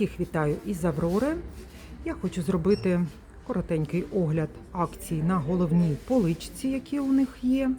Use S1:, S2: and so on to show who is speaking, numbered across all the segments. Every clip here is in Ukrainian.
S1: Всіх вітаю із Аврори. Я хочу зробити коротенький огляд акцій на головній поличці, які у них є.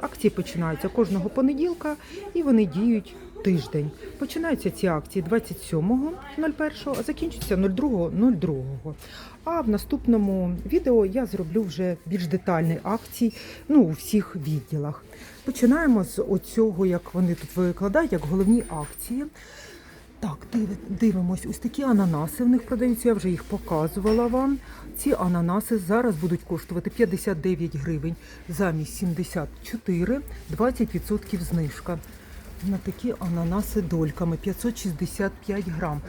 S1: Акції починаються кожного понеділка і вони діють тиждень. Починаються ці акції 27.01, а закінчуються 02.02. А в наступному відео я зроблю вже більш детальні акції ну, у всіх відділах. Починаємо з оцього, як вони тут викладають, як головні акції. Так, див- дивимось, ось такі ананаси в них продаються, я вже їх показувала вам. Ці ананаси зараз будуть коштувати 59 гривень замість 74, 20% знижка. На такі ананаси дольками 565 грам.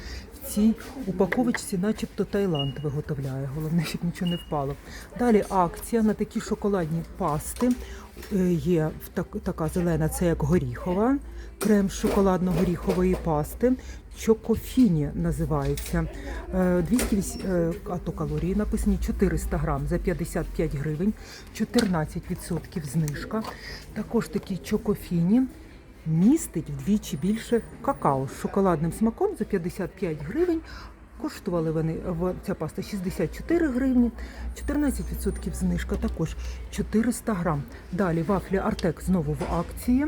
S1: В цій упаковочці начебто Таїланд виготовляє, головне, щоб нічого не впало. Далі акція на такі шоколадні пасти. Е, Є така зелена, це як горіхова, крем шоколадно-горіхової пасти. Чокофіні називається. Е, 208 е, а то калорії написані 400 грам за 55 гривень, 14% знижка. Також такі чокофіні містить вдвічі більше какао з шоколадним смаком за 55 гривень. Коштували вони ця паста 64 гривні, 14% знижка також 400 грам. Далі вафлі Артек знову в акції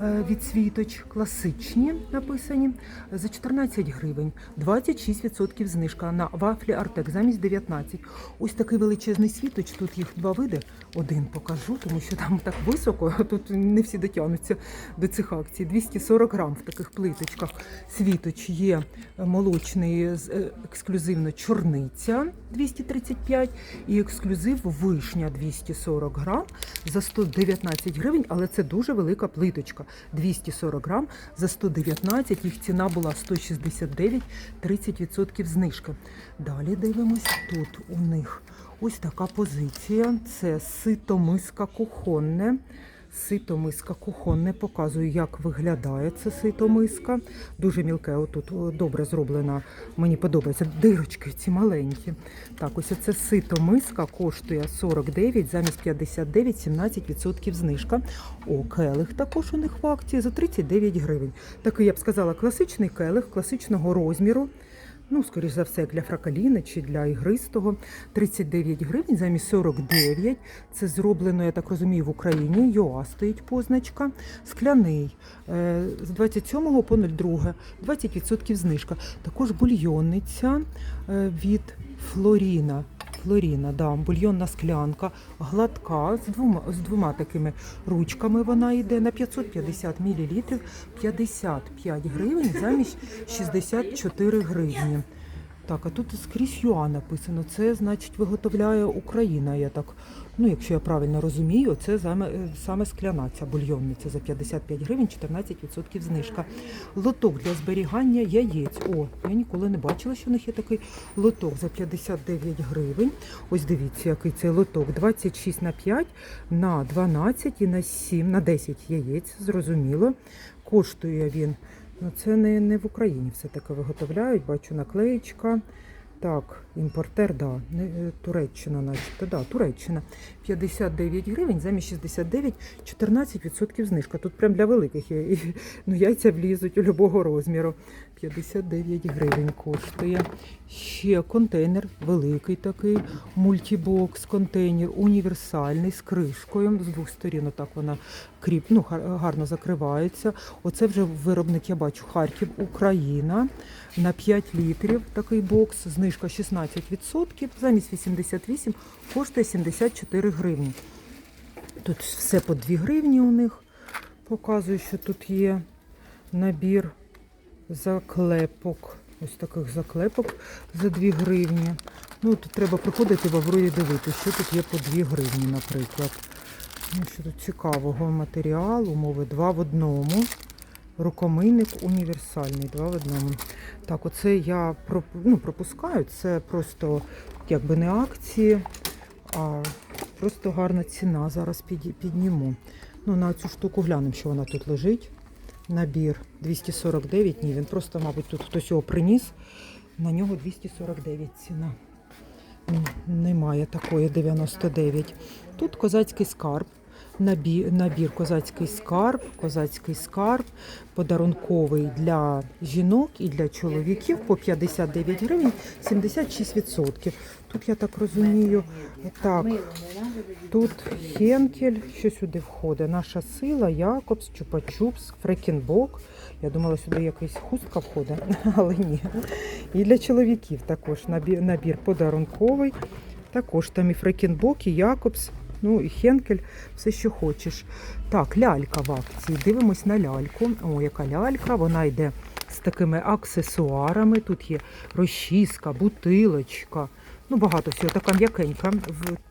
S1: е, від світоч, класичні написані за 14 гривень, 26% знижка на вафлі Артек замість 19. Ось такий величезний світоч. Тут їх два види. Один покажу, тому що там так високо, а тут не всі дотягнуться до цих акцій. 240 грам в таких плиточках. Світоч є молочний з- е, ексклюзивно чорниця 235 і ексклюзив вишня 240 грам за 119 гривень, але це дуже велика плиточка. 240 грам за 119, їх ціна була 169, 30% знижка. Далі дивимось, тут у них ось така позиція. Це сито миска кухонне. Сито миска кухонне. Показую, як виглядає це сито миска. Дуже мілке, отут добре зроблена. Мені подобається. Дирочки ці маленькі. Так, ось це сито миска коштує 49 замість 59, 17% знижка. О, келих також у них в акції за 39 гривень. Такий, я б сказала, класичний келих, класичного розміру. Ну, скоріш за все, як для фракаліни чи для ігристого. 39 гривень замість 49. Це зроблено, я так розумію, в Україні. ЮА стоїть позначка. Скляний е, з 27 по 02. 20% знижка. Також бульйонниця е, від Флоріна. Флоріна, да, бульйонна склянка, гладка, з двома, з двома такими ручками вона йде на 550 мл, 55 гривень замість 64 гривні. Так, а тут скрізь ЮА написано. Це значить виготовляє Україна. Я так, ну якщо я правильно розумію, це саме, саме скляна ця бульйонниця за 55 гривень, 14% знижка. Лоток для зберігання яєць. О, я ніколи не бачила, що в них є такий лоток за 59 гривень. Ось дивіться, який цей лоток. 26 на 5, на 12 і на 7, на 10 яєць, зрозуміло. Коштує він. Ну, це не, не в Україні все таке виготовляють. Бачу наклеєчка. Так, імпортер, да, не, е, Туреччина, начебто, да, Туреччина. 59 гривень, замість 69, 14% знижка. Тут прям для великих ну, яйця влізуть у любого розміру. 59 гривень коштує. Ще контейнер великий такий, мультібокс, контейнер універсальний з кришкою. З двох сторін отак вона кріп, ну, гарно закривається. Оце вже виробник, я бачу, Харків, Україна. На 5 літрів такий бокс, знижка 16%, замість 88 коштує 74 гривні. Тут все по 2 гривні у них. Показую, що тут є набір заклепок. Ось таких заклепок за 2 гривні. Ну, тут треба приходити в Аврорі дивитися, що тут є по 2 гривні, наприклад. Ну, що тут цікавого матеріалу, умови 2 в одному. Рукомийник універсальний, 2 в одному. Так, оце я ну, пропускаю. Це просто якби не акції, а просто гарна ціна. Зараз підніму. Ну, на цю штуку глянемо, що вона тут лежить. Набір 249. Ні, він просто, мабуть, тут хтось його приніс. На нього 249 ціна. Немає такої 99. Тут козацький скарб. Набір, набір козацький скарб, козацький скарб, подарунковий для жінок і для чоловіків по 59 гривень 76%. Тут я так розумію, так, тут Хенкель, що сюди входить? Наша сила, Якобс, Чупа-Чупс, Фрекенбок. Я думала, сюди якась хустка входить, але ні. І для чоловіків також набір, набір подарунковий. Також там і Фрекенбок, і Якобс, ну і Хенкель, все, що хочеш. Так, лялька в акції. Дивимось на ляльку. О, яка лялька, вона йде з такими аксесуарами. Тут є розчіска, бутилочка. Ну, багато всього, така м'якенька,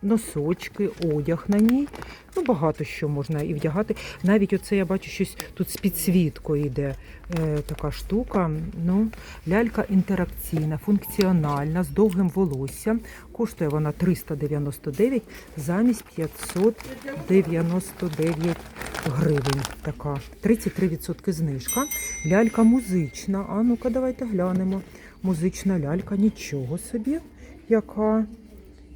S1: носочки, одяг на ній. Ну, багато що можна і вдягати. Навіть оце я бачу щось тут з підсвіткою йде е, така штука. Ну, лялька інтеракційна, функціональна, з довгим волоссям. Коштує вона 399 замість 599 гривень. Така 33% знижка. Лялька музична. А ну-ка, давайте глянемо. Музична лялька, нічого собі. Яка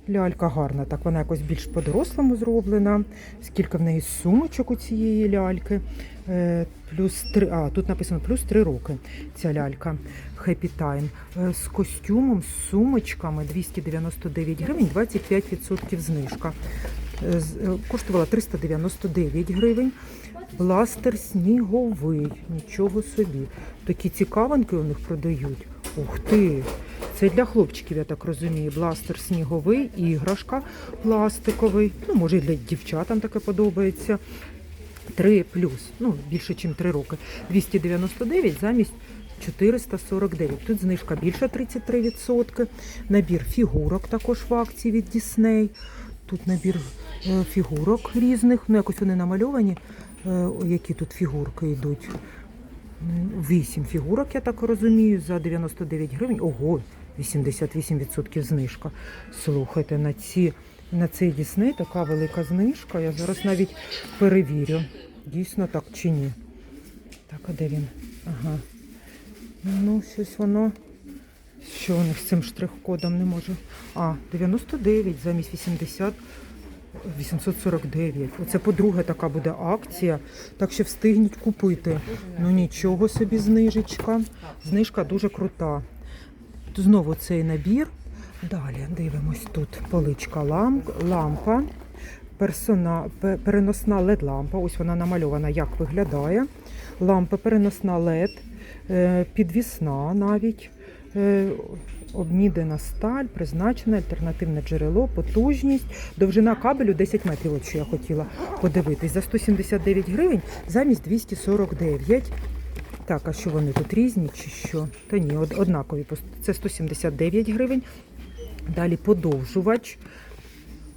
S1: лялька гарна, так вона якось більш по-дорослому зроблена. Скільки в неї сумочок у цієї ляльки. Е, плюс 3, а, тут написано плюс 3 роки ця лялька Happy Time. Е, з костюмом, з сумочками 299 гривень, 25% знижка. Е, коштувала 399 гривень. Бластер сніговий, нічого собі. Такі цікавинки у них продають. Ух ти! Це для хлопчиків, я так розумію. Бластер сніговий, іграшка пластиковий. Ну, може, і для дівчатам таке подобається. 3 плюс, ну більше, ніж 3 роки. 299 замість 449. Тут знижка більше 33%. Набір фігурок також в акції від Disney. Тут набір е, фігурок різних. Ну, якось вони намальовані. Е, які тут фігурки йдуть. М, Вісім фігурок, я так розумію, за 99 гривень. Ого, 88% знижка. Слухайте, на ці на цей Дісней така велика знижка. Я зараз навіть перевірю, дійсно так чи ні. Так, а де він? Ага. Ну, щось воно. Що у них з цим штрих-кодом не можу. А, 99 замість 80. 849. Оце по-друге така буде акція. Так що встигніть купити. Ну нічого собі знижечка. Знижка дуже крута. Знову цей набір. Далі дивимось тут поличка лампа, персона, переносна led лампа. Ось вона намальована, як виглядає. Лампа переносна LED, е, підвісна навіть. Обмідена сталь, призначена, альтернативне джерело, потужність, довжина кабелю 10 метрів. От що я хотіла подивитись. За 179 гривень замість 249. Так, а що вони тут різні чи що? Та ні, однакові. Це 179 гривень. Далі подовжувач.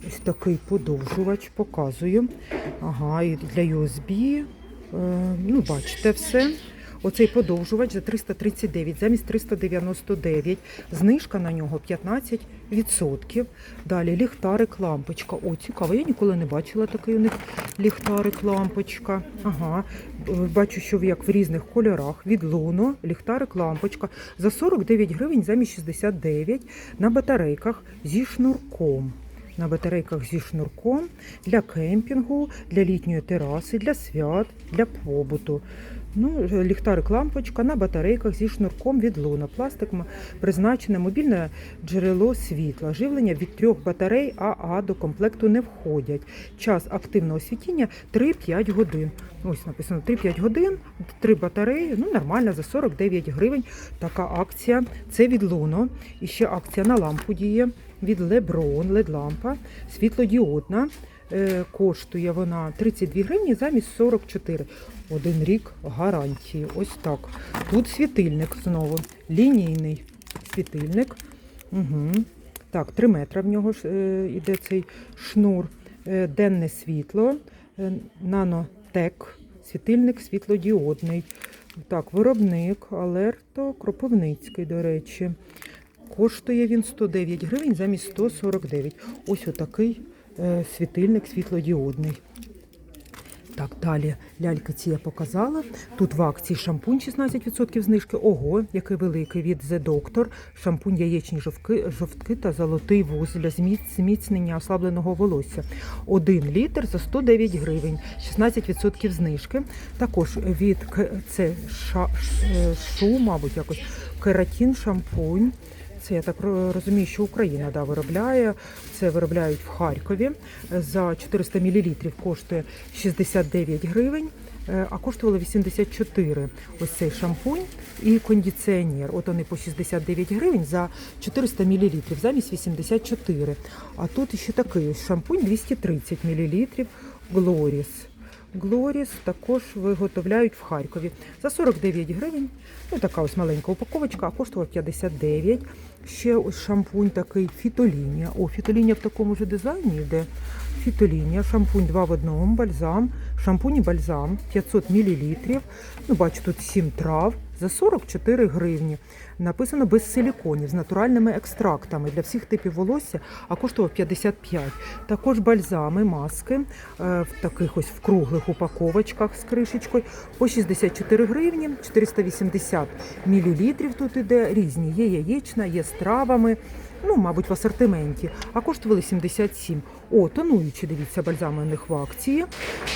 S1: Ось такий подовжувач показую. Ага, і для USB. Е, ну, бачите все. Оцей подовжувач за 339 замість 399. Знижка на нього 15%. Далі ліхтарик, лампочка. О, цікаво, я ніколи не бачила такий у них ліхтарик, лампочка. Ага. Бачу, що як в різних кольорах. Від Луно, ліхтарик, лампочка. За 49 гривень замість 69 на батарейках зі шнурком. На батарейках зі шнурком для кемпінгу, для літньої тераси, для свят, для побуту. Ну, ліхтарик лампочка на батарейках зі шнурком від луна. Пластик призначене мобільне джерело світла. Живлення від трьох батарей АА до комплекту не входять. Час активного світіння 3-5 годин. Ось написано 3-5 годин, три батареї. Ну, нормально, за 49 гривень. Така акція. Це від Луно. І ще акція на лампу діє від Леброн, LED-лампа, світлодіодна. Е, Коштує вона 32 гривні замість 44. Один рік гарантії. Ось так. Тут світильник знову. Лінійний світильник. Угу. Так, 3 метри в нього ж, е, цей шнур. Е, денне світло, е, нанотек, світильник світлодіодний. Так, виробник Алерто Кропивницький, до речі. Коштує він 109 гривень замість 149. Ось отакий світильник світлодіодний. Так, далі ляльки ці я показала. Тут в акції шампунь 16% знижки. Ого, який великий від The Doctor. Шампунь яєчні жовтки, жовтки та золотий вуз для зміц- зміцнення ослабленого волосся. Один літр за 109 гривень, 16% знижки. Також від це ша, е, шу, мабуть, якось кератін шампунь. Це я так розумію, що Україна да, виробляє. Це виробляють в Харкові. За 400 мл коштує 69 гривень, е, а коштувало 84 ось цей шампунь і кондиціонер. От вони по 69 гривень за 400 мл, замість 84. А тут ще такий ось шампунь 230 мл Глоріс. Глоріс також виготовляють в Харкові за 49 гривень. Ну, така ось маленька упаковочка, а коштував 59. Ще ось шампунь такий фітолінія. О, фітолінія в такому ж дизайні йде. Фітолінія, шампунь 2 в одному, бальзам, шампунь і бальзам 500 мл. Ну, бачу, тут 7 трав за 44 гривні. Написано без силіконів з натуральними екстрактами для всіх типів волосся, а коштував 55. Також бальзами, маски е, в таких ось в круглих упаковочках з кришечкою по 64 гривні, 480 мл тут іде різні. Є яєчна, є з травами. Ну, мабуть, в асортименті, а коштували 77. О, тонуючі, дивіться, бальзами у них в акції.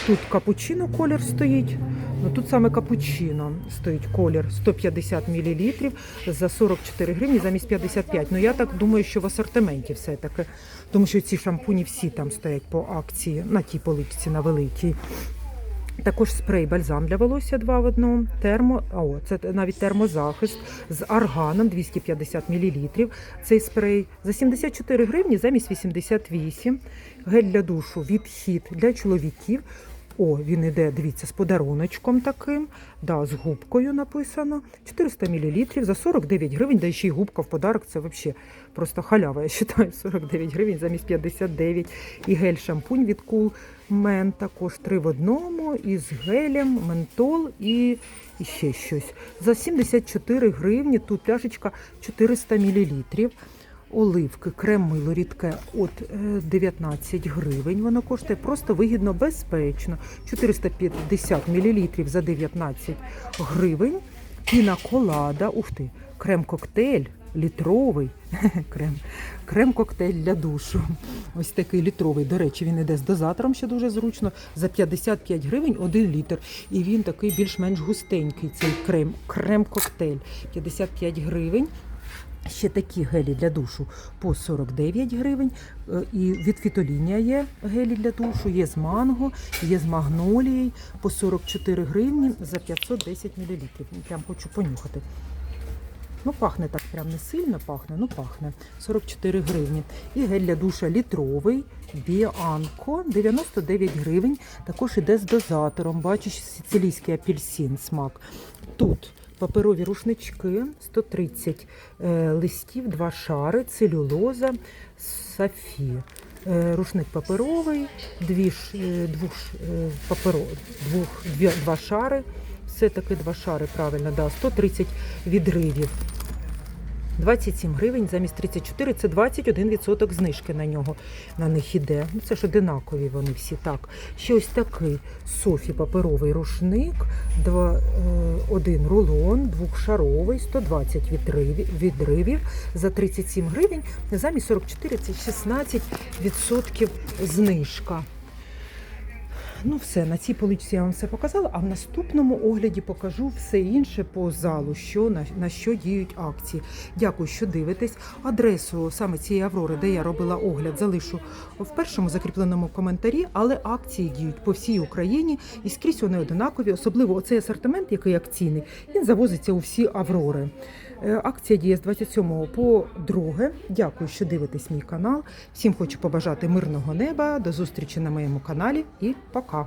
S1: Тут капучино колір стоїть. Ну тут саме капучино стоїть колір 150 мл за 44 гривні замість 55. Ну я так думаю, що в асортименті все-таки. Тому що ці шампуні всі там стоять по акції на тій поличці, на великій. Також спрей бальзам для волосся 2 в одному, термо, о, це навіть термозахист з арганом 250 мл. Цей спрей за 74 гривні замість 88. Гель для душу відхід для чоловіків. О, він іде, дивіться, з подаруночком таким, да, з губкою написано. 400 мл за 49 гривень, да ще й губка в подарок. Це взагалі просто халява, я вважаю, 49 гривень замість 59. І гель шампунь від Cool Men також три в одному, із гелем, ментол і, і ще щось. За 74 гривні тут пляшечка 400 мл. Оливки, крем мило рідке от е, 19 гривень. Воно коштує просто вигідно, безпечно. 450 мл за 19 гривень. Піна колада, ух ти, крем-коктейль літровий. Крем, крем-коктейль для душу. Ось такий літровий. До речі, він іде з дозатором, що дуже зручно. За 55 гривень 1 літр. І він такий більш-менш густенький, цей крем, крем-коктейль. 55 гривень. Ще такі гелі для душу по 49 гривень. Е, І від фітолінія є гелі для душу, є з манго, є з магнолією по 44 гривні за 510 мл. Прям хочу понюхати. Ну, пахне так прям не сильно пахне, ну пахне. 44 гривні. І гель для душа літровий, Біанко 99 гривень. Також іде з дозатором. Бачиш, сицилійський апельсин смак. Тут паперові рушнички, 130 е, листів, два шари, целюлоза, сафі. Е, Рушник паперовий, дві, е, двох, паперо, двох, дві, два шари. Все таки два шари, правильно, да, 130 відривів. 27 гривень замість 34, це 21% знижки на нього на них іде. Ну це ж одинакові вони всі так. Ще ось такий Софі паперовий рушник, два, е, один рулон, двохшаровий, 120 відривів, відривів за 37 гривень, замість 44 це 16% знижка. Ну, все, на цій поличці я вам все показала, а в наступному огляді покажу все інше по залу, що на, на що діють акції. Дякую, що дивитесь. Адресу саме цієї Аврори, де я робила огляд, залишу в першому закріпленому коментарі, але акції діють по всій Україні і скрізь вони одинакові, особливо оцей асортимент, який акційний, він завозиться у всі Аврори. Е, Акція діє з 27 по 2. Дякую, що дивитесь мій канал. Всім хочу побажати мирного неба. До зустрічі на моєму каналі і пока.